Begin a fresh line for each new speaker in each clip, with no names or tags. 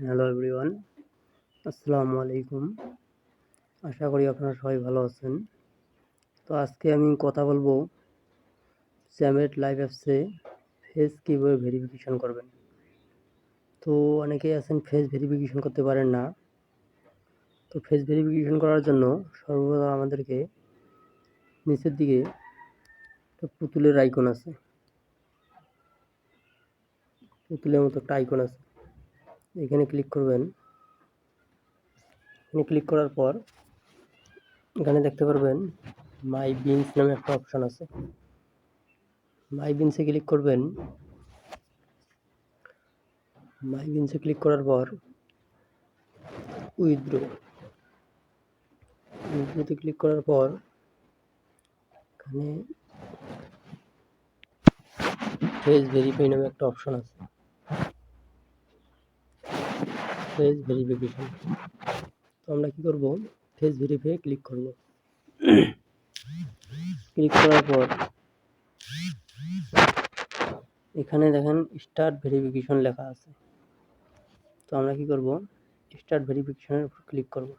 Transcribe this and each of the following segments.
Hello everyone আসসালামু আলাইকুম আশা করি আপনারা সবাই ভালো আছেন। তো আজকে আমি কথা বলব স্যামেট লাইভ অ্যাপসে ফেস কীভাবে ভেরিফিকেশান করবেন। তো অনেকেই আছেন ফেস ভেরিফিকেশান করতে পারেন না। তো ফেস ভেরিফিকেশন করার জন্য সর্বদা আমাদেরকে নিচের দিকে একটা পুতুলের আইকন আছে। পুতুলের মতো একটা আইকন আছে। এখানে ক্লিক করবেন। এখানে ক্লিক করার পর এখানে দেখতে পারবেন মাই বিনস নামে একটা অপশান আছে। মাই বিনসে ক্লিক করবেন। মাই বিনসে ক্লিক করার পর উইথড্রো উইথড্রোতে ক্লিক করার পর এখানে ফেস ভেরিফাই নামে একটা অপশন আছে। ফেস ভেরিফিকেশন তো আমরা কী করব? ফেস ভেরিফাই ক্লিক করব। ক্লিক করার পর এখানে দেখেন স্টার্ট ভেরিফিকেশন লেখা আছে। তো আমরা কি করব? স্টার্ট ভেরিফিকেশনের উপর ক্লিক করব।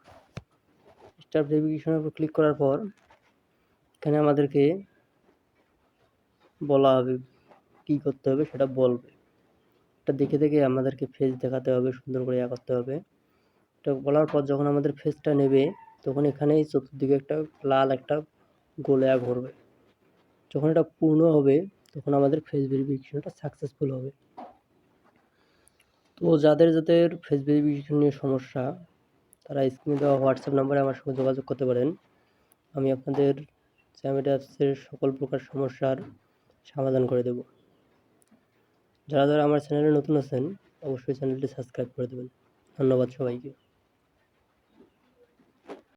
স্টার্ট ভেরিফিকেশনের উপর ক্লিক করার পর এখানে আমাদেরকে বলা হবে কী করতে হবে সেটা বলবে। এটা দেখে দেখে আমাদেরকে ফেস দেখাতে হবে, সুন্দর করে ইয়া করতে হবে। এটা বলার পর যখন আমাদের ফেসটা নেবে, তখন এখানেই চতুর্দিকে একটা লাল একটা গোলয়া ঘুরবে যখন এটা পূর্ণ হবে, তখন আমাদের ফেস ভেরিফিকেশনটা সাকসেসফুল হবে। তো যাদের যাদের ফেস ভেরিফিকেশন নিয়ে সমস্যা, তারা স্ক্রিনে দেওয়া হোয়াটসঅ্যাপ নাম্বারে আমার সঙ্গে যোগাযোগ করতে পারেন। আমি আপনাদের স্যামিট অ্যাপসের সকল প্রকার সমস্যার সমাধান করে দেব। যারা যারা আমার চ্যানেলে নতুন আছেন অবশ্যই চ্যানেলটি সাবস্ক্রাইব করে দেবেন। ধন্যবাদ সবাইকে।